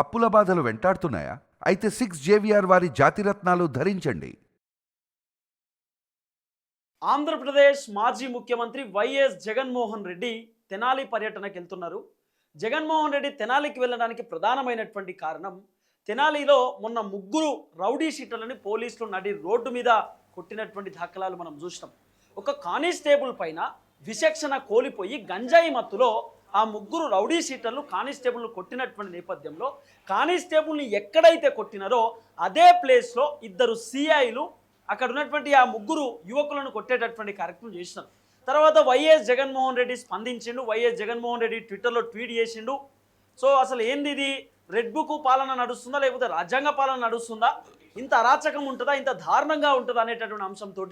అప్పుల బాధలు వెంటాడుతున్నాయా? అయితే సిక్స్ జేవిఆర్ వారి జాతిరత్నాలు ధరించండి. ఆంధ్రప్రదేశ్ మాజీ ముఖ్యమంత్రి వైఎస్ జగన్మోహన్ రెడ్డి తెనాలి పర్యటనకు వెళ్తున్నారు జగన్మోహన్ రెడ్డి తెనాలికి వెళ్ళడానికి ప్రధానమైనటువంటి కారణం తెనాలిలో మొన్న ముగ్గురు రౌడీ షీటర్లని పోలీసులు నడి రోడ్డు మీద కొట్టినటువంటి దాఖలాలు మనం చూసినాం. ఒక కానిస్టేబుల్ పైన విచక్షణ కోల్పోయి గంజాయి మత్తులో ఆ ముగ్గురు రౌడీ షీటర్లు కానిస్టేబుల్ను కొట్టినటువంటి నేపథ్యంలో కానిస్టేబుల్ని ఎక్కడైతే కొట్టినారో అదే ప్లేస్లో ఇద్దరు సిఐలు అక్కడ ఉన్నటువంటి ఆ ముగ్గురు యువకులను కొట్టేటటువంటి కార్యక్రమం చేసినారు. తర్వాత వైఎస్ జగన్మోహన్ రెడ్డి స్పందించిండు వైఎస్ జగన్మోహన్ రెడ్డి ట్విట్టర్లో ట్వీట్ చేసిండు. సో అసలు ఏంది ఇది? రెడ్ బుక్ పాలన నడుస్తుందా లేకపోతే రాజ్యాంగ పాలన నడుస్తుందా? ఇంత అరాచకం ఉంటుందా? ఇంత దారుణంగా ఉంటుందా అనేటటువంటి అంశంతో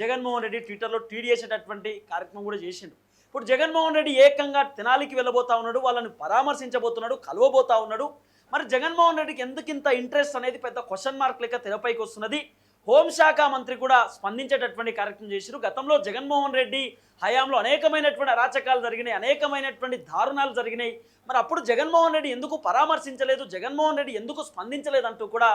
జగన్మోహన్ రెడ్డి ట్విట్టర్లో ట్వీట్ చేసేటటువంటి కార్యక్రమం కూడా చేసిండు. ఇప్పుడు జగన్మోహన్ రెడ్డి ఏకంగా తెనాలికి వెళ్ళబోతా ఉన్నాడు వాళ్ళని పరామర్శించబోతున్నాడు కలవబోతా ఉన్నాడు. మరి జగన్మోహన్ రెడ్డికి ఎందుకు ఇంత ఇంట్రెస్ట్ అనేది పెద్ద క్వశ్చన్ మార్క్ లెక్క తెరపైకి వస్తున్నది? హోంశాఖ మంత్రి కూడా స్పందించేటటువంటి కార్యక్రమం చేశారు గతంలో జగన్మోహన్ రెడ్డి హయాంలో అనేకమైనటువంటి అరాచకాలు జరిగినాయి అనేకమైనటువంటి దారుణాలు జరిగినాయి. మరి అప్పుడు జగన్మోహన్ రెడ్డి ఎందుకు పరామర్శించలేదు? జగన్మోహన్ రెడ్డి ఎందుకు స్పందించలేదంటూ కూడా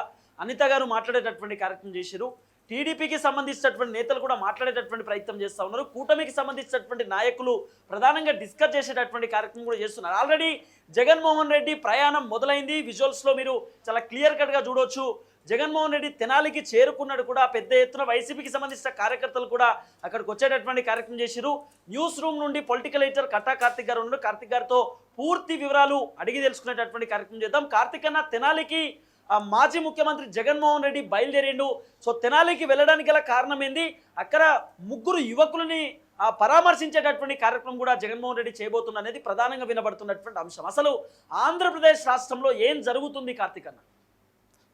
అనిత గారు మాట్లాడేటటువంటి కార్యక్రమం చేశారు టీడీపీకి సంబంధించినటువంటి నేతలు కూడా మాట్లాడేటటువంటి ప్రయత్నం చేస్తూ ఉన్నారు. కూటమికి సంబంధించినటువంటి నాయకులు ప్రధానంగా డిస్కస్ చేసేటటువంటి కార్యక్రమం కూడా చేస్తున్నారు. ఆల్రెడీ జగన్మోహన్ రెడ్డి ప్రయాణం మొదలైంది. విజువల్స్లో మీరు చాలా క్లియర్ కట్గా చూడవచ్చు జగన్మోహన్ రెడ్డి తెనాలికి చేరుకున్నాడు కూడా పెద్ద ఎత్తున వైసీపీకి సంబంధించిన కార్యకర్తలు కూడా అక్కడికి వచ్చేటటువంటి కార్యక్రమం చేశారు న్యూస్ రూమ్ నుండి పొలిటికల్ ఎడిటర్ కట్టా కార్తిక్ గారు ఉన్నారు. కార్తిక్ గారితో పూర్తి వివరాలు అడిగి తెలుసుకునేటటువంటి కార్యక్రమం చేద్దాం. కార్తిక్ అన్న తెనాలికి మాజీ ముఖ్యమంత్రి జగన్మోహన్ రెడ్డి బయలుదేరిండు. సో తెనాలికి వెళ్ళడానికి గల కారణం ఏంది? అక్కడ ముగ్గురు యువకులని ఆ, పరామర్శించేటటువంటి కార్యక్రమం కూడా జగన్మోహన్ రెడ్డి చేయబోతున్న అనేది ప్రధానంగా వినబడుతున్నటువంటి అంశం. అసలు ఆంధ్రప్రదేశ్ రాష్ట్రంలో ఏం జరుగుతుంది కార్తీక్ అన్న?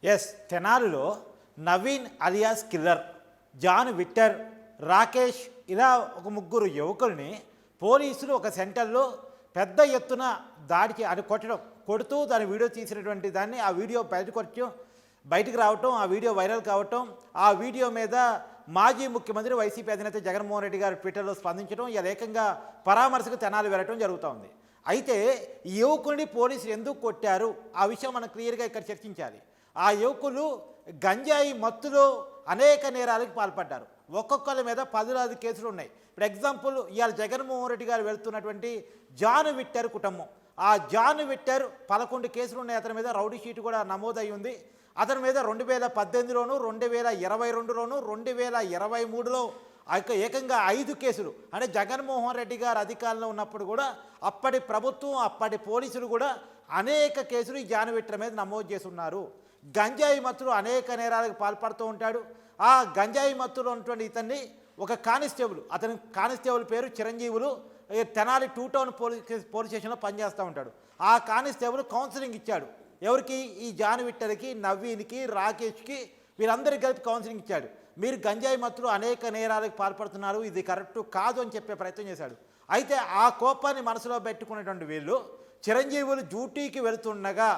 ఎస్ తెనాలిలో నవీన్ అలియాస్ కిల్లర్ జాన్ విట్టర్ రాకేష్ ఇలా ఒక ముగ్గురు యువకుల్ని పోలీసులు ఒక సెంటర్లో పెద్ద ఎత్తున దాడికి అది కొట్టడం కొడుతూ దాని వీడియో తీసినటువంటి దాన్ని ఆ వీడియో బయటకు వచ్చి బయటకు రావటం ఆ వీడియో వైరల్ కావటం ఆ వీడియో మీద మాజీ ముఖ్యమంత్రి వైసీపీ అధినేత జగన్మోహన్ రెడ్డి గారు ట్విట్టర్లో స్పందించడం ఇలా ఏకంగా పరామర్శకు తెనాలి వెళ్ళటం జరుగుతూ ఉంది. అయితే యువకుడిని పోలీసులు ఎందుకు కొట్టారు? ఆ విషయం మనం క్లియర్గా ఇక్కడ చర్చించాలి. ఆ యువకులు గంజాయి మత్తులో అనేక నేరాలకు పాల్పడ్డారు. ఒక్కొక్కరి మీద పదిలాది కేసులు ఉన్నాయి. ఇప్పుడు ఎగ్జాంపుల్ ఇవాళ జగన్మోహన్ రెడ్డి గారు వెళ్తున్నటువంటి జాన్ విట్టర్ కుటుంబం. ఆ జాన్ విట్టర్ పదకొండు కేసులు ఉన్నాయి. అతని మీద రౌడీ షీట్ కూడా నమోదై ఉంది అతని మీద రెండు వేల పద్దెనిమిదిలోను రెండు వేల ఇరవై రెండులోను రెండు వేల ఇరవై మూడులో ఏకంగా ఐదు కేసులు. అంటే జగన్మోహన్ రెడ్డి గారు అధికారంలో ఉన్నప్పుడు కూడా అప్పటి ప్రభుత్వం అప్పటి పోలీసులు కూడా అనేక కేసులు ఈ మీద నమోదు చేస్తున్నారు. గంజాయి మత్తులు అనేక నేరాలకు పాల్పడుతూ ఉంటాడు. ఆ గంజాయి మత్తులో ఉన్నటువంటి ఇతన్ని ఒక కానిస్టేబుల్ అతని కానిస్టేబుల్ పేరు Chiranjeevulu Tenali two town police police స్టేషన్లో పనిచేస్తూ ఉంటాడు. ఆ కానిస్టేబుల్ కౌన్సిలింగ్ ఇచ్చాడు. ఎవరికి? ఈ జాన్ విట్టర్కి నవీన్కి రాకేష్కి వీరందరికీ కలిపి కౌన్సిలింగ్ ఇచ్చాడు. మీరు గంజాయి మత్తులు అనేక నేరాలకు పాల్పడుతున్నారు ఇది కరెక్ట్ కాదు అని చెప్పే ప్రయత్నం చేశాడు. అయితే ఆ కోపాన్ని మనసులో పెట్టుకున్నటువంటి వీళ్ళు చిరంజీవులు డ్యూటీకి వెళుతుండగా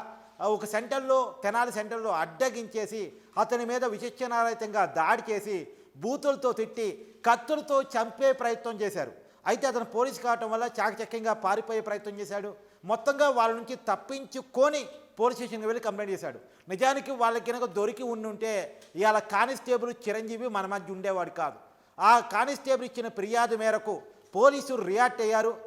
ఒక సెంటర్లో తెనాలి సెంటర్లో అడ్డగించేసి అతని మీద విచక్షణారహితంగా దాడి చేసి బూతులతో తిట్టి కత్తులతో చంపే ప్రయత్నం చేశారు. అయితే అతను పోలీసు కావటం వల్ల చాకచక్యంగా పారిపోయే ప్రయత్నం చేశాడు. మొత్తంగా వాళ్ళ నుంచి తప్పించుకొని పోలీస్ స్టేషన్కి వెళ్ళి కంప్లైంట్ చేశాడు. నిజానికి వాళ్ళకి కనుక దొరికి ఉండుంటే ఇవాళ కానిస్టేబుల్ చిరంజీవి మన మధ్య ఉండేవాడు కాదు. ఆ కానిస్టేబుల్ ఇచ్చిన ఫిర్యాదు మేరకు పోలీసులు రియాక్ట్ అయ్యారు.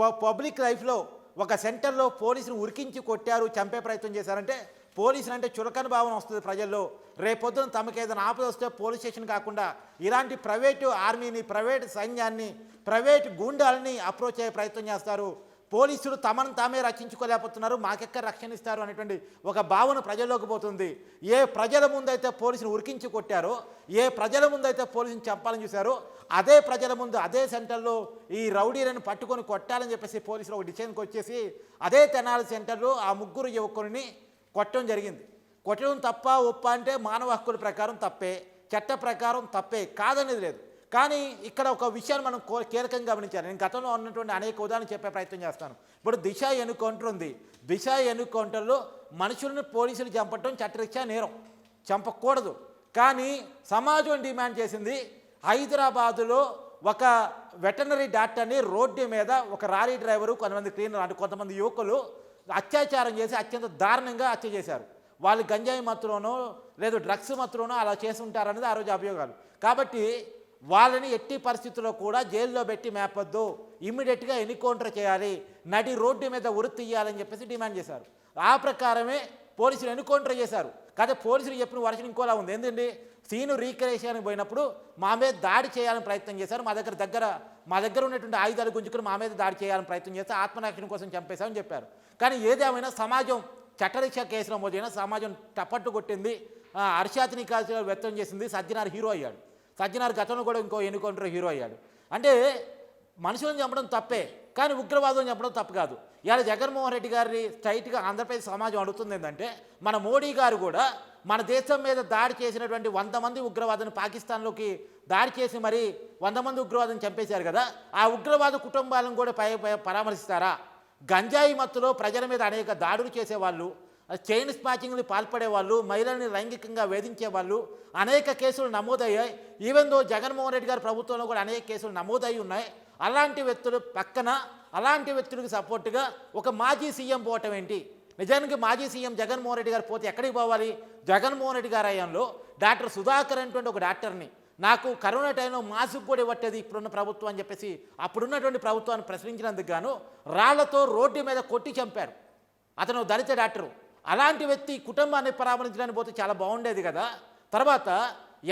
ప- పబ్లిక్ లైఫ్లో ఒక సెంటర్లో పోలీసుని ఉరికించి కొట్టారు చంపే ప్రయత్నం చేశారంటే పోలీసులు అంటే చులకన భావన వస్తుంది ప్రజల్లో. రేపొద్దున తమకు ఏదైనా ఆపద వస్తే పోలీస్ స్టేషన్ కాకుండా ఇలాంటి ప్రైవేటు ఆర్మీని ప్రైవేటు సైన్యాన్ని ప్రైవేటు గూండాలని అప్రోచ్ అయ్యే ప్రయత్నం చేస్తారు. పోలీసులు తమను తామే రక్షించుకోలేకపోతున్నారు మాకెక్కడ రక్షణ ఇస్తారు అనేటువంటి ఒక భావన ప్రజల్లోకి పోతుంది. ఏ ప్రజల ముందైతే పోలీసులు ఉరికించి కొట్టారో ఏ ప్రజల ముందైతే పోలీసుని చంపాలని చూశారో అదే ప్రజల ముందు అదే సెంటర్లో ఈ రౌడీలను పట్టుకొని కొట్టాలని చెప్పేసి పోలీసులు ఒక డిసిషన్కి వచ్చేసి అదే తెనాలి సెంటర్లో ఆ ముగ్గురు యువకుని కొట్టడం జరిగింది. కొట్టడం తప్ప ఒప్ప అంటే మానవ హక్కుల ప్రకారం తప్పే చట్ట ప్రకారం తప్పే కాదనేది లేదు. కానీ ఇక్కడ ఒక విషయాన్ని మనం కో- కీలకంగా గమనించాలి. నేను గతంలో ఉన్నటువంటి అనేక ఉదాహరణ చెప్పే ప్రయత్నం చేస్తాను. ఇప్పుడు దిశ ఎన్కౌంటర్ ఉంది. దిశ ఎన్నుకౌంటర్లో మనుషులను పోలీసులు చంపటం చట్టరీత్యా నేరం. చంపకూడదు. కానీ సమాజం డిమాండ్ చేసింది హైదరాబాదులో ఒక వెటనరీ డాక్టర్ని రోడ్డు మీద ఒక రాలీ డ్రైవరు కొంతమంది క్లీనర్ అంటే కొంతమంది యువకులు అత్యాచారం చేసి అత్యంత దారుణంగా హత్య చేశారు. వాళ్ళు గంజాయి మత్తులోనో లేదు డ్రగ్స్ మత్తులోనో అలా చేసి ఉంటారనేది ఆ రోజు అభియోగాలు. కాబట్టి వాళ్ళని ఎట్టి పరిస్థితుల్లో కూడా జైల్లో పెట్టి మేపొద్దు. ఇమ్మీడియట్గా ఎన్కౌంటర్ చేయాలి. నడి రోడ్డు మీద ఉరి తీయాలని చెప్పేసి డిమాండ్ చేశారు. ఆ ప్రకారమే పోలీసులు ఎన్కౌంటర్ చేశారు. కాకపోతే పోలీసులు చెప్పిన వర్షం ఇంకోలా ఉంది. ఏంటండి సీను రీక్రియేషన్కి పోయినప్పుడు మా మీద దాడి చేయాలని ప్రయత్నం చేశారు. మా దగ్గర దగ్గర మా దగ్గర ఉన్నటువంటి ఆయుధాలు గుంజుకుని మా మీద దాడి చేయాలని ప్రయత్నం చేస్తే ఆత్మరక్షణ కోసం చంపేశామని చెప్పారు. కానీ ఏదేమైనా సమాజం చట్టరీక్ష కేసులో మోదైనా సమాజం టపట్టు కొట్టింది. హర్షాతిని కాల్చిన వ్యక్తం చేసింది సజ్జనార్ హీరో అయ్యాడు. సజ్జనార్ గతంలో కూడా ఇంకో ఎన్నుకౌంటర్ హీరో అయ్యాడు. అంటే మనుషులను చంపడం తప్పే కానీ ఉగ్రవాదం చెప్పడం తప్పు కాదు. ఇవాళ జగన్మోహన్ రెడ్డి గారిని స్ట్రైట్గా ఆంధ్రప్రదేశ్ సమాజం అడుగుతుంది ఏంటంటే మన మోడీ గారు కూడా మన దేశం మీద దాడి చేసినటువంటి వంద మంది ఉగ్రవాదులను పాకిస్తాన్లోకి దాడి చేసి మరి వంద మంది ఉగ్రవాదం చంపేశారు కదా ఆ ఉగ్రవాద కుటుంబాలను కూడా పై పై- పరామర్శిస్తారా? గంజాయి మత్తులో ప్రజల మీద అనేక దాడులు చేసేవాళ్ళు చైన్ స్మాచింగ్లు పాల్పడే వాళ్ళు మహిళల్ని లైంగికంగా వేధించేవాళ్ళు అనేక కేసులు నమోదయ్యాయి. ఈవెన్ దో జగన్మోహన్ రెడ్డి గారి ప్రభుత్వంలో కూడా అనేక కేసులు నమోదయ్యి ఉన్నాయి. అలాంటి వ్యక్తులు పక్కన అలాంటి వ్యక్తులకు సపోర్టుగా ఒక మాజీ సీఎం పోవటం ఏంటి? నిజానికి మాజీ సీఎం జగన్మోహన్ రెడ్డి గారు పోతే ఎక్కడికి పోవాలి? జగన్మోహన్ రెడ్డి గారి హయాంలో డాక్టర్ సుధాకర్ అనేటువంటి ఒక డాక్టర్ని నాకు కరోనా టైంలో మాస్క్ కూడా ఇవ్వట్టేది ఇప్పుడున్న ప్రభుత్వం అని చెప్పేసి అప్పుడున్నటువంటి ప్రభుత్వాన్ని ప్రశ్నించినందుకు గాను రాళ్ళతో రోడ్డు మీద కొట్టి చంపారు. అతను దళిత డాక్టరు. అలాంటి వ్యక్తి కుటుంబాన్ని పరామర్శించడానికి పోతే చాలా బాగుండేది కదా. తర్వాత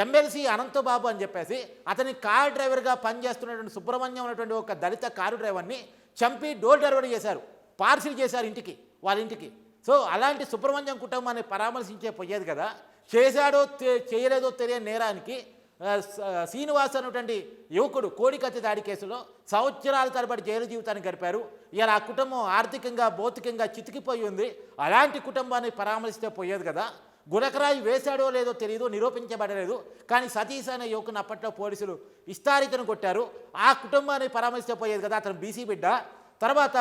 ఎమ్మెల్సీ అనంతబాబు అని చెప్పేసి అతని కార్ డ్రైవర్గా పనిచేస్తున్నటువంటి సుబ్రహ్మణ్యం అనేటువంటి ఒక దళిత కారు డ్రైవర్ని చంపి డోర్ డెలివరీ చేశారు. పార్సిల్ చేశారు ఇంటికి వాళ్ళ ఇంటికి. సో అలాంటి సుబ్రహ్మణ్యం కుటుంబాన్ని పరామర్శించే పోయేది కదా. చేశాడో చేయలేదో తెలియని నేరానికి శ్రీనివాస్ అనేటువంటి యువకుడు కోడికత్తి దాడి కేసులో సంవత్సరాల తరబడి జైలు జీవితాన్ని గడిపారు. ఇలా ఆ కుటుంబం ఆర్థికంగా భౌతికంగా చితికిపోయి ఉంది. అలాంటి కుటుంబాన్ని పరామర్శిస్తే పోయేది కదా. గులకరాయి వేశాడో లేదో తెలియదు నిరూపించబడలేదు. కానీ సతీష్ అనే యువకుని అప్పట్లో పోలీసులు ఇస్తారితను కొట్టారు. ఆ కుటుంబాన్ని పరామర్శిస్తే పోయేది కదా అతను బీసీ బిడ్డ. తర్వాత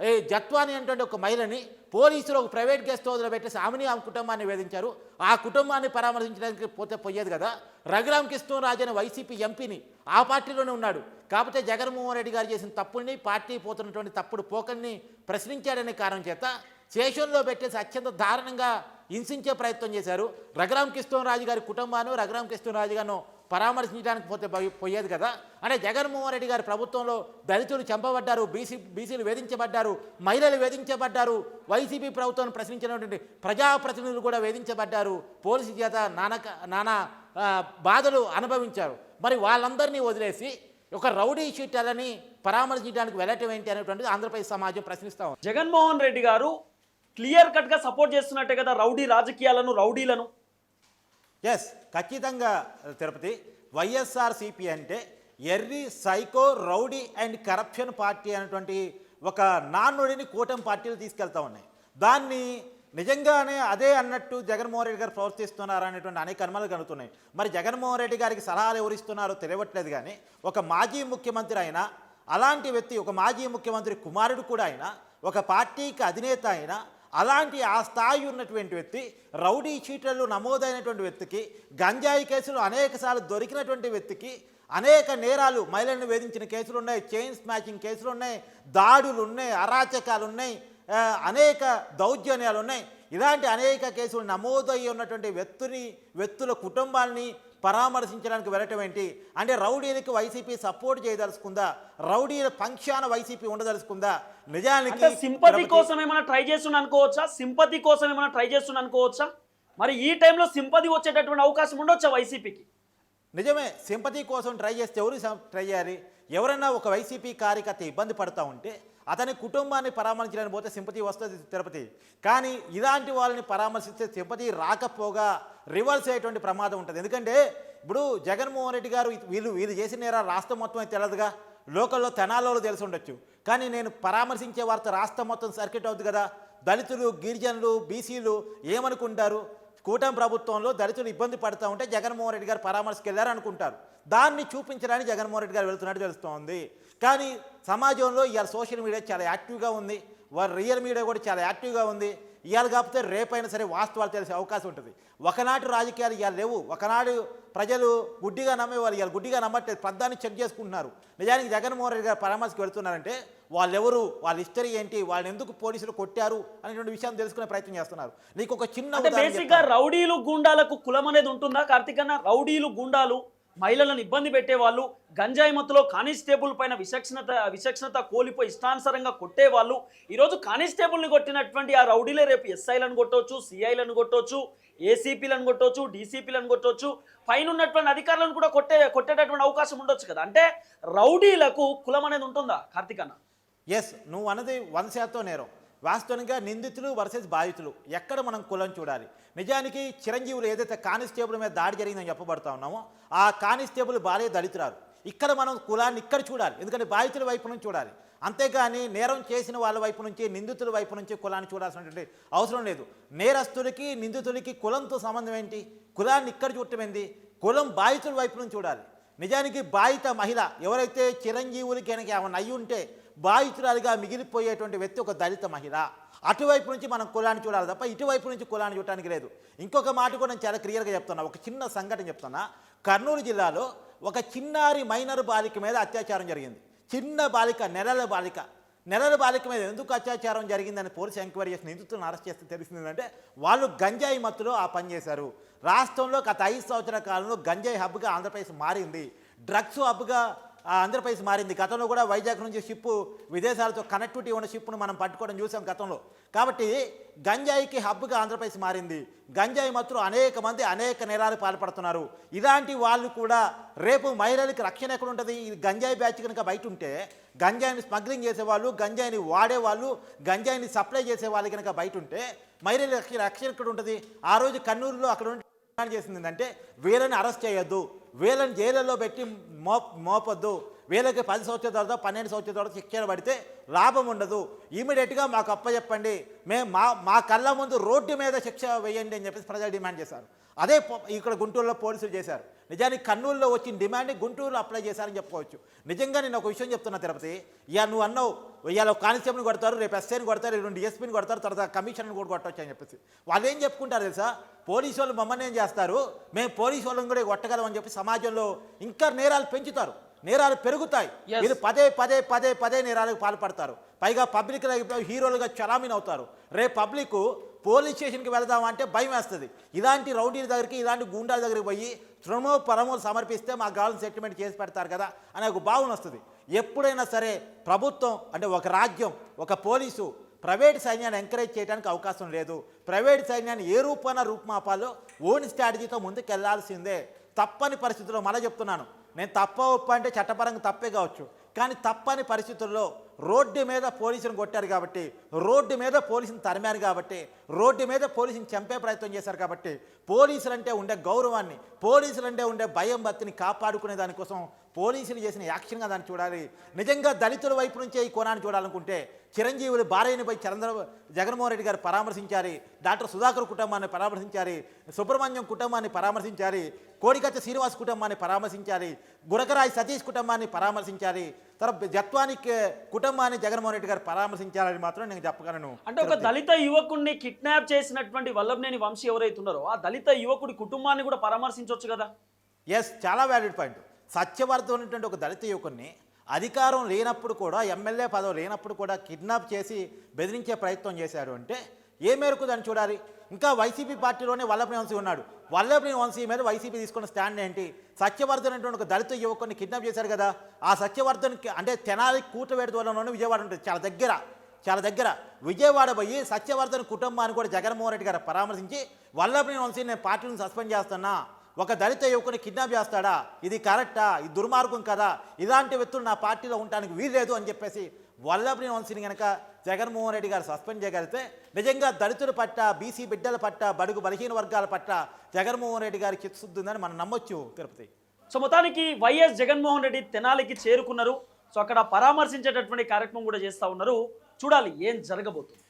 ఏ జత్వాని అనేటువంటి ఒక మహిళని పోలీసులు ఒక ప్రైవేట్ గెస్ట్ హౌస్లో పెట్టేసి ఆమెని ఆమె కుటుంబాన్ని వేధించారు. ఆ కుటుంబాన్ని పరామర్శించడానికి పోతే పోయేది కదా? రఘురామ్ కృష్ణరాజు అనే వైసీపీ ఎంపీని ఆ పార్టీలోనే ఉన్నాడు. కాకపోతే జగన్మోహన్ రెడ్డి గారు చేసిన తప్పుల్ని పార్టీ పోతున్నటువంటి తప్పుడు పోకల్ని ప్రశ్నించాడనే కారణం చేత స్టేషన్లో పెట్టేసి అత్యంత దారుణంగా హింసించే ప్రయత్నం చేశారు. రఘురామ్ కృష్ణరాజు గారి కుటుంబాన్ని రఘురామ్ కృష్ణరాజు గారిను పరామర్శించడానికి పోతే పోయేది కదా? అంటే జగన్మోహన్ రెడ్డి గారి ప్రభుత్వంలో దళితులు చంపబడ్డారు బీసీ బీసీలు వేధించబడ్డారు మహిళలు వేధించబడ్డారు వైసీపీ ప్రభుత్వాన్ని ప్రశ్నించినటువంటి ప్రజాప్రతినిధులు కూడా వేధించబడ్డారు పోలీసు చేత నానక నానా బాధలు అనుభవించారు. మరి వాళ్ళందరినీ వదిలేసి ఒక రౌడీ షీటాలని పరామర్శించడానికి వెళ్ళటం ఏంటి అనేటువంటిది ఆంధ్రప్రదేశ్ సమాజం ప్రశ్నిస్తాం జగన్మోహన్ రెడ్డి గారు క్లియర్ కట్గా సపోర్ట్ చేస్తున్నట్టే కదా రౌడీ రాజకీయాలను రౌడీలను? ఎస్ ఖచ్చితంగా uh, తిరుపతి. వైఎస్ఆర్సిపి అంటే ఎర్రి psycho rowdy and corruption party అనేటువంటి ఒక నానుడిని కూటమి పార్టీలు తీసుకెళ్తా ఉన్నాయి. దాన్ని నిజంగానే అదే అన్నట్టు జగన్మోహన్ రెడ్డి గారు ప్రవర్తిస్తున్నారు అనేటువంటి అనేక అనుమానాలు కలుగుతున్నాయి. మరి జగన్మోహన్ రెడ్డి గారికి సలహాలు ఎవరు ఇస్తున్నారో తెలియట్లేదు కానీ ఒక మాజీ ముఖ్యమంత్రి అయినా అలాంటి వ్యక్తి ఒక మాజీ ముఖ్యమంత్రి కుమారుడు కూడా అయినా ఒక పార్టీకి అధినేత అయినా అలాంటి ఆ స్థాయి ఉన్నటువంటి వ్యక్తి రౌడీ చీటలు నమోదైనటువంటి వ్యక్తికి గంజాయి కేసులు అనేకసార్లు దొరికినటువంటి వ్యక్తికి అనేక నేరాలు మహిళలను వేధించిన కేసులు ఉన్నాయి చైన్ స్మాచింగ్ కేసులు ఉన్నాయి దాడులు ఉన్నాయి అరాచకాలు ఉన్నాయి అనేక దౌర్జన్యాలు ఉన్నాయి ఇలాంటి అనేక కేసులు నమోదయ్యి ఉన్నటువంటి వ్యక్తుని వ్యక్తుల కుటుంబాల్ని పరామర్శించడానికి వెళ్ళటం ఏంటి? అంటే రౌడీలకు వైసీపీ సపోర్ట్ చేయదలుచుకుందా? రౌడీల పంక్షాన వైసీపీ ఉండదలుచుకుందా? నిజానికి సింపతి కోసం ఏమైనా ట్రై చేస్తున్నా అనుకోవచ్చా? సింపతి కోసం ఏమైనా ట్రై చేస్తున్నా అనుకోవచ్చా? మరి ఈ టైంలో సింపతి వచ్చేటటువంటి అవకాశం ఉండొచ్చా వైసీపీకి? నిజమే సింపతి కోసం ట్రై చేస్తే ఎవరు ట్రై చేయాలి? ఎవరైనా ఒక వైసీపీ కార్యకర్త ఇబ్బంది పడతా ఉంటే అతని కుటుంబాన్ని పరామర్శించడానికి పోతే సింపతి వస్తుంది తిరుపతి. కానీ ఇలాంటి వాళ్ళని పరామర్శిస్తే సింపతి రాకపోగా రివర్స్ అయ్యేటువంటి ప్రమాదం ఉంటుంది. ఎందుకంటే ఇప్పుడు జగన్మోహన్ రెడ్డి గారు వీళ్ళు వీళ్ళు చేసిన నేరా రాష్ట్రం మొత్తం అయితే తెలియదుగా లోకల్లో తెనాలలో తెలిసి ఉండొచ్చు. కానీ నేను పరామర్శించే వార్త రాష్ట్రం మొత్తం సర్క్యూట్ అవుతుంది కదా? దళితులు గిరిజనులు బీసీలు ఏమనుకుంటారు? కూటమి ప్రభుత్వంలో దళితులు ఇబ్బంది పడుతూ ఉంటే జగన్మోహన్ రెడ్డి గారు పరామర్శకు వెళ్ళారు అనుకుంటారు. దాన్ని చూపించడానికి జగన్మోహన్ రెడ్డి గారు వెళ్తున్నట్టు తెలుస్తోంది. కానీ సమాజంలో ఇవాళ సోషల్ మీడియా చాలా యాక్టివ్గా ఉంది. వారి రియల్ మీడియా కూడా చాలా యాక్టివ్గా ఉంది. ఇవాళ కాకపోతే రేపైనా సరే వాస్తవాలు తెలిసే అవకాశం ఉంటుంది. ఒకనాటి రాజకీయాలు ఇవాళ లేవు. ఒకనాడు ప్రజలు గుడ్డిగా నమ్మేవారు ఇవాళ గుడ్డిగా నమ్మట్లేదు. పద్దాన్ని చెక్ చేసుకుంటున్నారు. నిజానికి జగన్మోహన్ రెడ్డి గారు పరామర్శకు వెళ్తున్నారంటే వాళ్ళెవరు వాళ్ళ హిస్టరీ ఏంటి వాళ్ళని ఎందుకు పోలీసులు కొట్టారు అనేటువంటి విషయాన్ని తెలుసుకునే ప్రయత్నం చేస్తున్నారు. నీకు ఒక చిన్న అంటే ఉదాహరణ బేసిక్గా చెప్తాను. రౌడీలు గుండాలకు కులం అనేది ఉంటుందా? కార్తీక్ అన్న రౌడీలు గుండాలు మహిళలను ఇబ్బంది పెట్టేవాళ్ళు గంజాయి మత్తులో కానిస్టేబుల్ పైన విచక్షణత విచక్షణత కోల్పోయి ఇష్టానుసారంగా కొట్టేవాళ్ళు ఈరోజు కానిస్టేబుల్ని కొట్టినటువంటి ఆ రౌడీలే రేపు ఎస్ఐలను కొట్టవచ్చు సిఐలను కొట్టవచ్చు ఏసీపీలను కొట్టవచ్చు డీసీపీలను కొట్టవచ్చు పైన ఉన్నటువంటి అధికారులను కూడా కొట్టే కొట్టేటటువంటి అవకాశం ఉండొచ్చు కదా? అంటే రౌడీలకు కులం అనేది ఉంటుందా కార్తీక్ అన్న? ఎస్ నువ్వు అన్నది వంద శాతం నేరం. వాస్తవంగా నిందితులు వర్సెస్ బాధితులు. ఎక్కడ మనం కులం చూడాలి? నిజానికి చిరంజీవులు ఏదైతే కానిస్టేబుల్ మీద దాడి జరిగిందని చెప్పబడతా ఉన్నామో ఆ కానిస్టేబుల్ భార్య దళితురారు ఇక్కడ మనం కులాన్ని ఇక్కడ చూడాలి. ఎందుకంటే బాధితుల వైపు నుంచి చూడాలి. అంతేగాని నేరం చేసిన వాళ్ళ వైపు నుంచి నిందితుల వైపు నుంచి కులాన్ని చూడాల్సినటువంటి అవసరం లేదు. నేరస్తులకి నిందితులకి కులంతో సంబంధం ఏంటి? కులాన్ని ఇక్కడ చూడటం ఏంది? కులం బాధితుల వైపు నుంచి చూడాలి. నిజానికి బాధిత మహిళ ఎవరైతే చిరంజీవులకి కనుక ఏమైనా అయ్యి ఉంటే బాధితురాలిగా మిగిలిపోయేటువంటి వ్యక్తి ఒక దళిత మహిళ. అటువైపు నుంచి మనం కులాన్ని చూడాలి తప్ప ఇటువైపు నుంచి కులాన్ని చూడటానికి లేదు. ఇంకొక మాట కూడా నేను చాలా క్లియర్గా చెప్తున్నా. ఒక చిన్న సంఘటన చెప్తున్నా. కర్నూలు జిల్లాలో ఒక చిన్నారి మైనర్ బాలిక మీద అత్యాచారం జరిగింది. చిన్న బాలిక నెలల బాలిక. నెలల బాలిక మీద ఎందుకు అత్యాచారం జరిగిందని పోలీసు ఎంక్వైరీ చేసి నిందితులను అరెస్ట్ చేస్తే తెలిసిందంటే వాళ్ళు గంజాయి మత్తులో ఆ పని చేశారు. రాష్ట్రంలో గత ఐదు సంవత్సరాల కాలంలో గంజాయి హబ్గా ఆంధ్రప్రదేశ్ మారింది. డ్రగ్స్ హబ్గా ఆంధ్రప్రదేశ్ మారింది. గతంలో కూడా వైజాగ్ నుంచి షిప్ విదేశాలతో కనెక్టివిటీ ఉన్న షిప్ను మనం పట్టుకోవడం చూసాం గతంలో. కాబట్టి గంజాయికి హబ్గా ఆంధ్రప్రదేశ్ మారింది. గంజాయి మాత్రం అనేక మంది అనేక నేరాలు పాల్పడుతున్నారు. ఇలాంటి వాళ్ళు కూడా రేపు మహిళలకి రక్షణ ఎక్కడ ఉంటుంది? ఈ గంజాయి బ్యాచ్ కనుక బయట ఉంటే గంజాయిని స్మగ్లింగ్ చేసేవాళ్ళు గంజాయిని వాడేవాళ్ళు గంజాయిని సప్లై చేసే వాళ్ళు కనుక బయట ఉంటే మహిళల రక్షణ రక్షణ ఎక్కడ ఉంటుంది? ఆ రోజు కన్నూరులో అక్కడ చేసింది అంటే వీళ్ళని అరెస్ట్ చేయొద్దు. వీళ్ళని జైళ్ళలో పెట్టి మో మోపొద్దు. వీళ్ళకి పది సంవత్సరాల తర్వాత పన్నెండు సంవత్సరాల తర్వాత శిక్షణ పడితే లాభం ఉండదు. ఇమీడియట్గా మాకు అప్పచెప్పండి. మేము మా మా కళ్ళ ముందు రోడ్డు మీద శిక్ష వేయండి అని చెప్పేసి ప్రజలు డిమాండ్ చేశారు. అదే ఇక్కడ గుంటూరులో పోలీసులు చేశారు. నిజానికి కర్నూలులో వచ్చిన డిమాండ్ గుంటూరులో అప్లై చేశారని చెప్పుకోవచ్చు. నిజంగా నేను ఒక విషయం చెప్తున్నా తిరుపతి. ఇక నువ్వు అన్నావు ఇవాళ కానిస్టేబుల్ని కొడతారు రేపు ఎస్ఐని కొడతారు రెండు డిఎస్పీని కొడతారు తర్వాత కమిషన్ కూడా కొట్టవచ్చు అని చెప్పేసి. వాళ్ళు ఏం చెప్పుకుంటారు తెలుసా? పోలీసు వాళ్ళు మమ్మల్ని ఏం చేస్తారు? మేము పోలీసు వాళ్ళని కూడా కొట్టగలం అని చెప్పి సమాజంలో ఇంకా నేరాలు పెంచుతారు. నేరాలు పెరుగుతాయి. వీళ్ళు పదే పదే పదే పదే నేరాలకు పాల్పడతారు. పైగా పబ్లిక్ హీరోలుగా చలామీన్ అవుతారు. రేపు పబ్లిక్ పోలీస్ స్టేషన్కి వెళదామంటే భయం వేస్తుంది. ఇలాంటి రౌడీల దగ్గరికి ఇలాంటి గూండాల దగ్గరికి పోయి శ్రమో పరమో సమర్పిస్తే మా గాలను సెటిల్మెంట్ చేసి పెడతారు కదా అనే ఒక భావన వస్తుంది. ఎప్పుడైనా సరే ప్రభుత్వం అంటే ఒక రాజ్యం ఒక పోలీసు ప్రైవేట్ సైన్యాన్ని ఎంకరేజ్ చేయడానికి అవకాశం లేదు. ప్రైవేట్ సైన్యాన్ని ఏ రూపాన రూపుమాపాలో ఓన్ స్ట్రాటజీతో ముందుకు వెళ్ళాల్సిందే తప్పని పరిస్థితుల్లో మళ్ళీ చెప్తున్నాను. నేను తప్ప ఒప్ప అంటే చట్టపరంగా తప్పే కావచ్చు. కానీ తప్పని పరిస్థితుల్లో రోడ్డు మీద పోలీసులను కొట్టారు కాబట్టి రోడ్డు మీద పోలీసుని తరిమారు కాబట్టి రోడ్డు మీద పోలీసుని చంపే ప్రయత్నం చేశారు కాబట్టి పోలీసులంటే ఉండే గౌరవాన్ని పోలీసులంటే ఉండే భయం భక్తిని కాపాడుకునే దానికోసం పోలీసులు చేసిన యాక్షన్గా దాన్ని చూడాలి. నిజంగా దళితుల వైపు నుంచే ఈ కోణాన్ని చూడాలనుకుంటే చిరంజీవులు భార్యనిపై చంద్ర జగన్మోహన్ రెడ్డి గారు పరామర్శించారు డాక్టర్ సుధాకర్ కుటుంబాన్ని పరామర్శించారు సుబ్రహ్మణ్యం కుటుంబాన్ని పరామర్శించారు కోడికత్త శ్రీనివాస్ కుటుంబాన్ని పరామర్శించాలి గురకరాయి సతీష్ కుటుంబాన్ని పరామర్శించాలి తర్వాత జత్వాని కుటుంబాన్ని జగన్మోహన్ రెడ్డి గారు పరామర్శించాలని మాత్రం నేను చెప్పగలను. అంటే ఒక దళిత యువకుడిని కిడ్నాప్ చేసినటువంటి వల్లభనేని వంశీ ఎవరైతే ఉన్నారో ఆ దళిత యువకుడి కుటుంబాన్ని కూడా పరామర్శించవచ్చు కదా? ఎస్ చాలా వ్యాలిడ్ పాయింట్ సత్యవర్ధన్ ఉన్నటువంటి ఒక దళిత యువకుడిని అధికారం లేనప్పుడు కూడా ఎమ్మెల్యే పదవి లేనప్పుడు కూడా కిడ్నాప్ చేసి బెదిరించే ప్రయత్నం చేశాడు అంటే ఏ మేరకు దాన్ని చూడాలి? ఇంకా వైసీపీ పార్టీలోనే వల్లభనేని వంశీ ఉన్నాడు. వల్లభనేని వంశీ మీద వైసీపీ తీసుకున్న స్టాండ్ ఏంటి? సత్యవర్ధన్ అనేటువంటి ఒక దళిత యువకుడిని కిడ్నాప్ చేశారు కదా. ఆ సత్యవర్ధన్కి అంటే తెనాలి కూటవేడి దూరంలోనే విజయవాడ ఉంటుంది. చాలా దగ్గర చాలా దగ్గర. విజయవాడ పోయి సత్యవర్ధన్ కుటుంబాన్ని కూడా జగన్మోహన్ రెడ్డి గారు పరామర్శించి వల్లభనేని వంశీ నేను పార్టీని సస్పెండ్ చేస్తున్నా ఒక దళిత యువకుని కిడ్నాప్ చేస్తాడా? ఇది కరెక్టా? ఇది దుర్మార్గం కదా. ఇలాంటి వ్యక్తులు నా పార్టీలో ఉండడానికి వీల్లేదు అని చెప్పేసి వల్లభనేని వంశీని కనుక జగన్మోహన్ రెడ్డి గారు సస్పెండ్ చేయగలిగితే నిజంగా దళితుల పట్ల బీసీ బిడ్డల పట్ల బడుగు బలహీన వర్గాల పట్ల జగన్మోహన్ రెడ్డి గారికి చిత్తుందని మనం నమ్మొచ్చు తిరుపతి. సో మొత్తానికి వైఎస్ జగన్మోహన్ రెడ్డి తెనాలికి చేరుకున్నారు. సో అక్కడ పరామర్శించేటటువంటి కార్యక్రమం కూడా చేస్తూ ఉన్నారు. చూడాలి ఏం జరగబోతుంది.